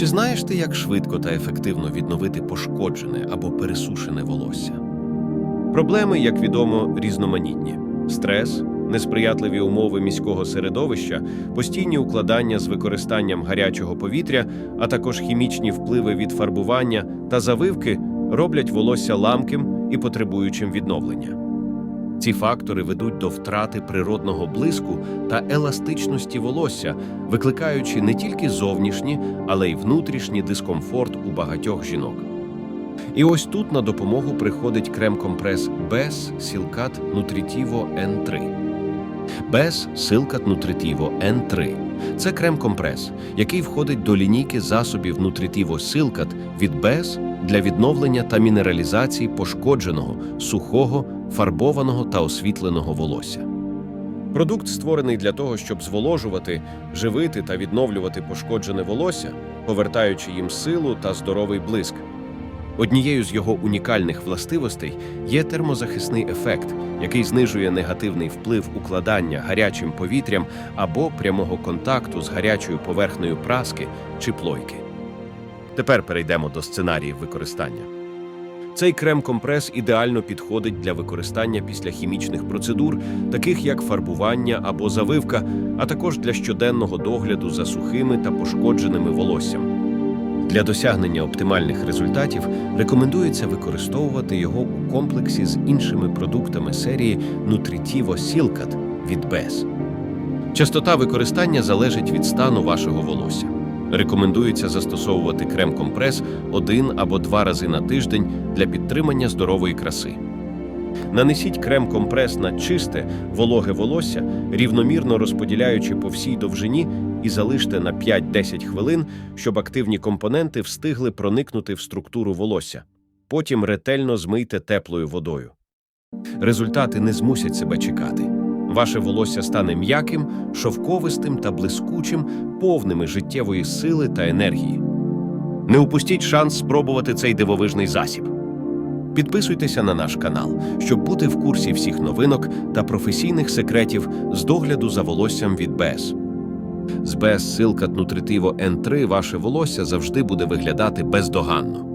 Чи знаєш ти, як швидко та ефективно відновити пошкоджене або пересушене волосся? Проблеми, як відомо, різноманітні: стрес, несприятливі умови міського середовища, постійні укладання з використанням гарячого повітря, а також хімічні впливи від фарбування та завивки роблять волосся ламким і потребуючим відновлення. Ці фактори ведуть до втрати природного блиску та еластичності волосся, викликаючи не тільки зовнішні, але й внутрішній дискомфорт у багатьох жінок. І ось тут на допомогу приходить крем-компрес без Silcat Nutritivo N3. Без Silcat Nutritivo N3 – це крем-компрес, який входить до лінійки засобів Nutritivo Silcat від BES для відновлення та мінералізації пошкодженого, сухого, фарбованого та освітленого волосся. Продукт створений для того, щоб зволожувати, живити та відновлювати пошкоджене волосся, повертаючи їм силу та здоровий блиск. Однією з його унікальних властивостей є термозахисний ефект, який знижує негативний вплив укладання гарячим повітрям або прямого контакту з гарячою поверхнею праски чи плойки. Тепер перейдемо до сценаріїв використання. Цей крем-компрес ідеально підходить для використання після хімічних процедур, таких як фарбування або завивка, а також для щоденного догляду за сухими та пошкодженими волоссям. Для досягнення оптимальних результатів рекомендується використовувати його у комплексі з іншими продуктами серії Nutritivo Silcat від BES. Частота використання залежить від стану вашого волосся. Рекомендується застосовувати крем-компрес один або два рази на тиждень для підтримання здорової краси. Нанесіть крем-компрес на чисте, вологе волосся, рівномірно розподіляючи по всій довжині і залиште на 5-10 хвилин, щоб активні компоненти встигли проникнути в структуру волосся. Потім ретельно змийте теплою водою. Результати не змусять себе чекати. Ваше волосся стане м'яким, шовковистим та блискучим, повними життєвої сили та енергії. Не упустіть шанс спробувати цей дивовижний засіб. Підписуйтеся на наш канал, щоб бути в курсі всіх новинок та професійних секретів з догляду за волоссям від БЕС. З БЕС Silcat Nutritivo N3 ваше волосся завжди буде виглядати бездоганно.